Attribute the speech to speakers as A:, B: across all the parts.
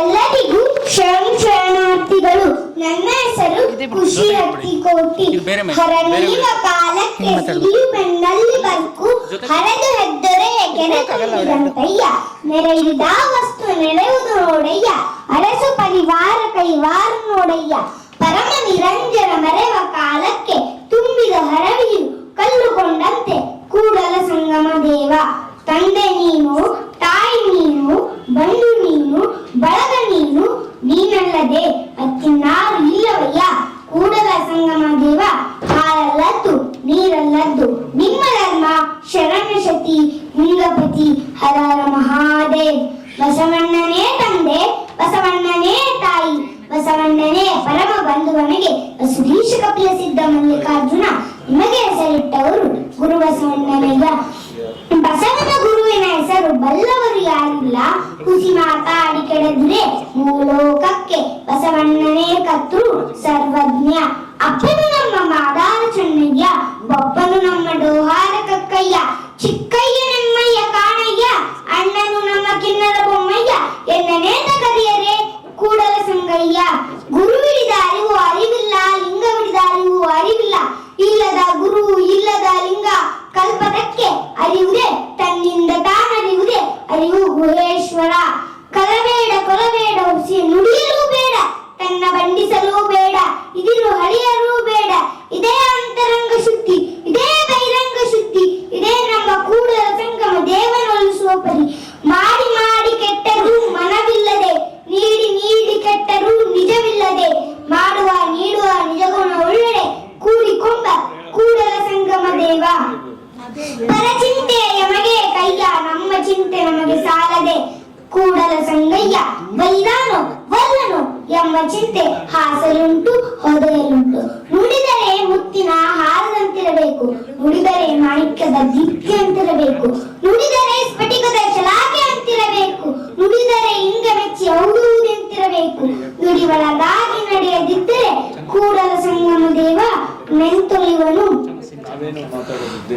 A: ಎಲ್ಲರಿಗೂ ಕ್ಷಣ ಶರಣಾರ್ಥಿಗಳು ನನ್ನ ಹೆಸರು ಖುಷಿ
B: ಹತ್ತಿಕೋಟಿ ಮೇಲೆ,
A: ಕಾಲಕ್ಕೆ. ಸಿಡಿಲು ಬೆನ್ನಲ್ಲಿ ಬರ್ಕು ಹರದು ಹೆದ್ದೊರೆ ಗೆಣತಯ್ಯ ನೆರೆಯಿದ ವಸ್ತು ನೆಳೆಯುವುದು ನೋಡಯ್ಯ. ಅರಸು ಪರಿವಾರ ಕೈವಾರ ನೋಡಯ್ಯ. ಪರಮ ನಿರಂಜನ ಮರೆವ ಕಾಲಕ್ಕೆ ತುಂಬಿದ ಹರವಿಯು ಕಲ್ಲುಕೊಂಡಂತೆ ಕೂಡಲ ಸಂಗಮ ದೇವ. ತಂದೆ ನೀನು, ತಾಯಿ ನೀನು, ಬಂಧು ನೀನು, ಬಳಗ ನೀನು, ನೀನಲ್ಲದೆ ಅತ್ತಿನ್ನಾರು ಇಲ್ಲವಯ್ಯ. ಕೂಡಲ ಸಂಗಮ ದೇವ, ಹಾಲಲ್ಲದ್ದು, ನೀರಲ್ಲದ್ದು. ನಿಮ್ಮ ಧರ್ಮ ಶರಣಶತಿ ಶತಿ, ಲಿಂಗಪತಿ, ಹರರ ಹರ ಮಹಾದೇವ್. ಬಸವಣ್ಣನೇ ತಂದೆ, ಬಸವಣ್ಣನೇ ತಾಯಿ. ಬಸವಣ್ಣನೇ ಪರಮ ಬಂಧುವನಿಗೆ ಸುಧೀಶ ಕಪಿಲ ಸಿದ್ಧ ಮಲ್ಲಿಕಾರ್ಜುನ, ನಿಮಗೆ ಹೆಸರಿಟ್ಟವರು ಗುರು ಬಸವಣ್ಣನಯ್ಯ ಬಸವನ ಗುರುವಿನ ಹೆಸರು ಬಲ್ಲವರು ಯಾರಿಲ್ಲ. ಹುಸಿ ಮಾತಾಡಿ ಕೆಡದ್ರೆ ಮೂಲೋಕಕ್ಕೆ ಬಸವಣ್ಣನೇ ಕತ್ರು ಸರ್ವಜ್ಞ. ಅಪ್ಪನು ನಮ್ಮ ಮಾದಾರ ಚೆನ್ನಯ್ಯ ಬಪ್ಪನು ನಮ್ಮ ಡೋಹಾರ ಕಕ್ಕಯ್ಯ. ಚಿಕ್ಕಯ್ಯ ನಮ್ಮಯ್ಯ ಕಾಣಯ್ಯ, ಅಣ್ಣನು ನಮ್ಮ ಕಿನ್ನರ ಬೊಮ್ಮಯ್ಯ. ಎನ್ನನೇತ ಕರಿಯರೆ ಕೂಡಲ ಗುರುವಿಡಿದ ಅರಿವು, ಅರಿವಿಲ್ಲ ಲಿಂಗ ಹಿಡಿದ ಅರಿವು, ಅರಿವಿಲ್ಲ. ಇಲ್ಲದ ಗುರು, ಇಲ್ಲದ ಲಿಂಗ ಕಲ್ಪತಕ್ಕೆ ಅರಿವುದೇ, ತನ್ನಿಂದ ತಾನರಿವುದೇ ಅರಿವು ಗುಹೇಶ್ವರ. ಕಲಬೇಡ, ಕೊಲಬೇಡ ನುಡಿಯಲು ಬೇಡ, ತನ್ನ ಬಂಡಿಸಲು ಬೇಡ. ಚಿಂತೆ ನಮಗೆ ಸಾಲದೆ ಕೂಡಲ ಸಂಗಯ್ಯ ಬೈದಾನು ವಲ್ಲನು ಎಂಬ ಚಿಂತೆ ಹಾಸಲುಂಟು ಹೊದೆಯಲುಂಟು. ನುಡಿದರೆ ಮುತ್ತಿನ ಹಾರದಂತಿರಬೇಕು ನುಡಿದರೆ ಮಾಣಿಕ್ಯದ ದಿಕ್ಕೆ ಅಂತಿರಬೇಕು. ನುಡಿದರೆ ಸ್ಫಟಿಕದ ಶಲಾಕೆ ಅಂತಿರಬೇಕು ನುಡಿದರೆ ಇಂಗ ಮೆಚ್ಚಿ ಔಡುವುದೆಂತಿರಬೇಕು ನುಡಿಗಳ ಒಳಗಾಗಿ ನಡೆಯದಿದ್ದರೆ ಕೂಡಲ ಸಂಗಮ ದೇವ ಮೆಂತೊಲಿವನು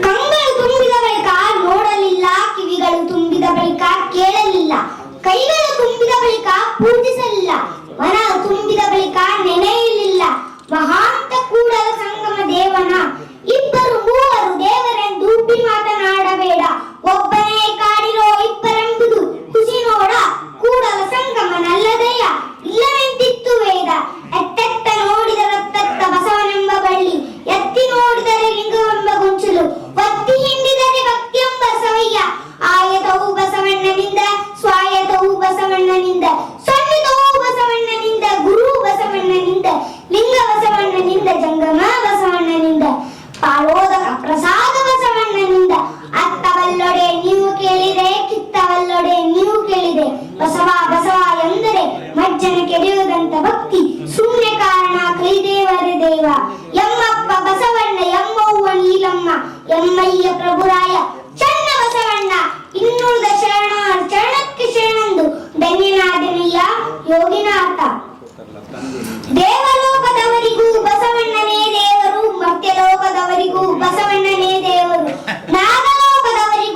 A: ಕಂಗಳು ತುಂಬಿದವರ ಕಾಲ್ ನೋಡಲಿಲ್ಲ ಕಿವಿಗಳು ತುಂಬಿದ ಬಳಿಕ ಕೇಳಲಿಲ್ಲ. ಕೈಗಳು ತುಂಬಿದ ಬಳಿಕ ಪೂಜಿಸಲಿಲ್ಲ. ಮನ ತುಂಬಿದ ಬಳಿಕ ನೆನೆಯಲಿಲ್ಲ. ಮಹಾಂತ ಕೂಡಲ ಸಂಗಮ ದೇವನ ದೇವ. ಎಮ್ಮಪ್ಪ ಬಸವಣ್ಣ, ಎಮ್ಮವ್ವ ನೀಲಮ್ಮ, ಎಮ್ಮಯ್ಯ ಪ್ರಭುರಾಯ, ಚನ್ನ ಬಸವಣ್ಣ, ಇನ್ನುಳಿದ ಶರಣ ಚರಣಕ್ಕೆ ಶರಣಂದು ಧನ್ಯನಾದನಯ್ಯ ಯೋಗಿನಾಥ. ದೇವಲೋಕದವರಿಗೂ ಬಸವಣ್ಣನೇ ದೇವರು ಮತ್ತೆ ಮರ್ತ್ಯಲೋಕದವರಿಗೂ ಬಸವಣ್ಣನೇ ದೇವರು. ನಾಗಲೋಕದವರಿಗೂ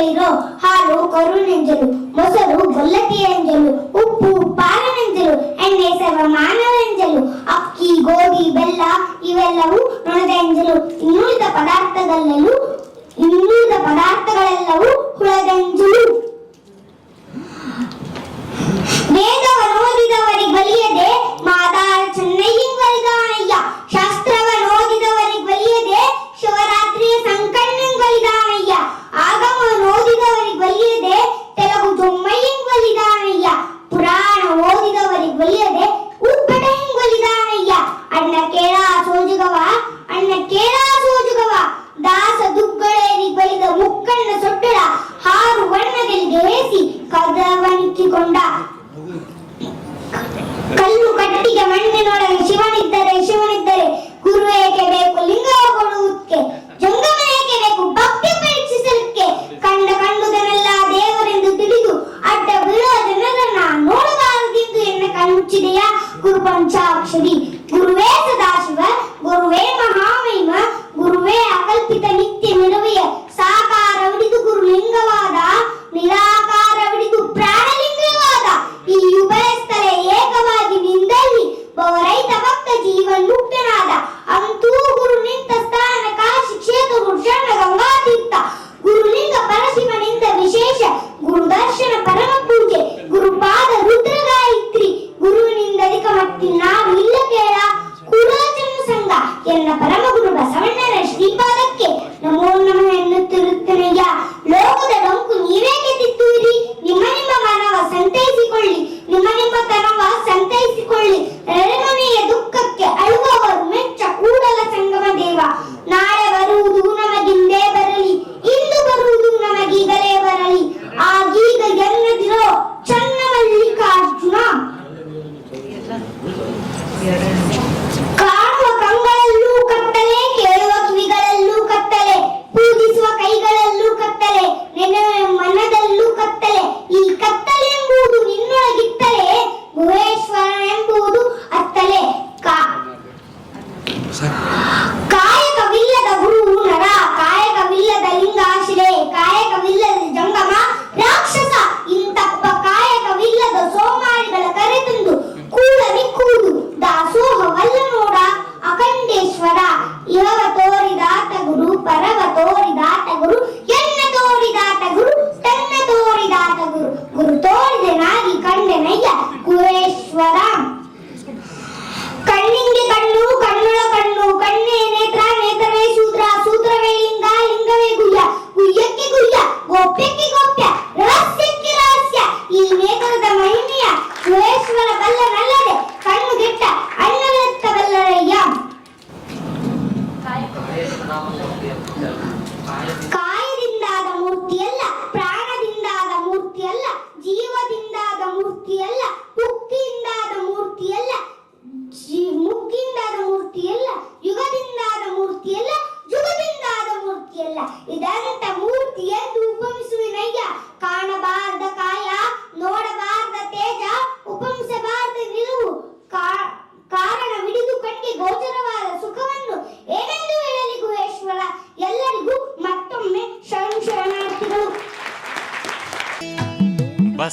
A: ಬೆಳೆಯೋ ಹಾಲು ಕರುನೆಂಜಲು ಮೊಸರು ಗೊಲ್ಲತಿಯೆಂಜಲು ಉಪ್ಪು ಪಾಲನೆಂಜಲು ಎಣ್ಣೆ, ಸರ್ವ ಮಾನವೆಂಜಲು ಅಕ್ಕಿ, ಗೋಧಿ, ಬೆಲ್ಲ, ಇವೆಲ್ಲವೂ ನೊಣದೆಂಜಲು ಇನ್ನುಳಿದ ಪದಾರ್ಥದಲ್ಲೂ ಇನ್ನುಳಿದ ಪದಾರ್ಥಗಳೆಲ್ಲವೂ ಹುಳದೆಂಜಲು అన్నలత్తవల్లరయ్య ಕಾಯದಿಂದಾದ ಮೂರ್ತಿಯಲ್ಲ, ಪ್ರಾಣದಿಂದಾದ ಮೂರ್ತಿಯಲ್ಲ, ಜೀವದಿಂದಾದ ಮೂರ್ತಿಯಲ್ಲ ಮುಕ್ತಿಯಿಂದಾದ ಮೂರ್ತಿಯಲ್ಲ ಮುಕ್ತಿಯಿಂದಾದ ಮೂರ್ತಿಯಲ್ಲ, ಯುಗದಿಂದಾದ ಮೂರ್ತಿಯಲ್ಲ ಯುಗದಿಂದಾದ ಮೂರ್ತಿಯಲ್ಲ. ಇದಂತ ಮೂರ್ತಿ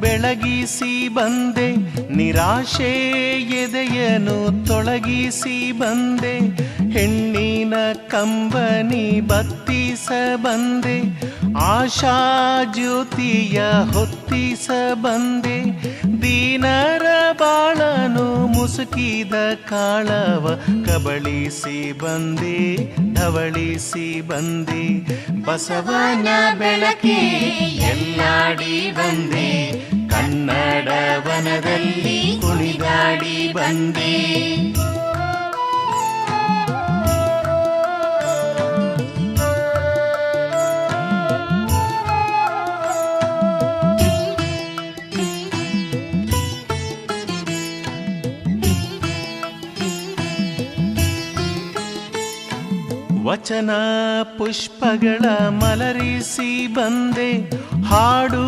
B: ಬೆಳಗಿಸಿ ಬಂದೆ ನಿರಾಶೆ ಎದೆಯನು ತೊಳಗಿಸಿ ಬಂದೆ ಹೆಣ್ಣಿನ ಕಂಬನಿ ಬತ್ತಿಸ ಬಂದೆ ಆಶಾ ಜ್ಯೋತಿಯ ಹೊತ್ತಿಸ ಬಂದೆ ದೀನರ ಬಾಳನು ಮುಸುಕಿದ ಕಾಳವ, ಕಬಳಿಸಿ ಬಂದಿ, ಧವಳಿಸಿ ಬಂದಿ, ಬಸವನ ಬೆಳಕೆ ಎಲ್ಲಾಡಿ ಬಂದಿ ಕನ್ನಡ ವನದಲ್ಲಿ ಕುಣಿದಾಡಿ ಬಂದೆ. ವಚನ ಪುಷ್ಪಗಳ ಮಲರಿಸಿ ಬಂದೆ, ಹಾಡು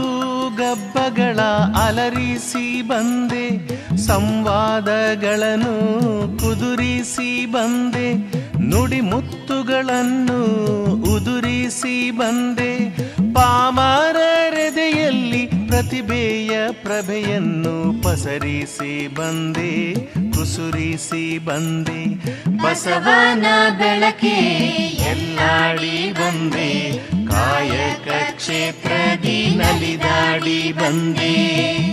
B: ಗಬ್ಬಗಳ ಅಲರಿಸಿ ಬಂದೆ, ಸಂವಾದಗಳನ್ನು ಕುದುರಿಸಿ ಬಂದೆ ನುಡಿ ಮುತ್ತುಗಳನ್ನು ಉದುರಿಸಿ ಬಂದೆ. ಪಾಮಾರರೆದೆಯಲ್ಲಿ ಪ್ರತಿಭೆಯ ಪ್ರಭೆಯನ್ನು ಪಸರಿಸಿ ಬಂದೆ, ಕುಸುರಿಸಿ ಬಂದೆ. ಬಸವನ ಬೆಳಕೆ ಎಲ್ಲಾಡಿ ಬಂದೆ. ಕಾಯಕ ಕ್ಷೇತ್ರದಿ ನಲಿದಾಡಿ ಬಂದೆ.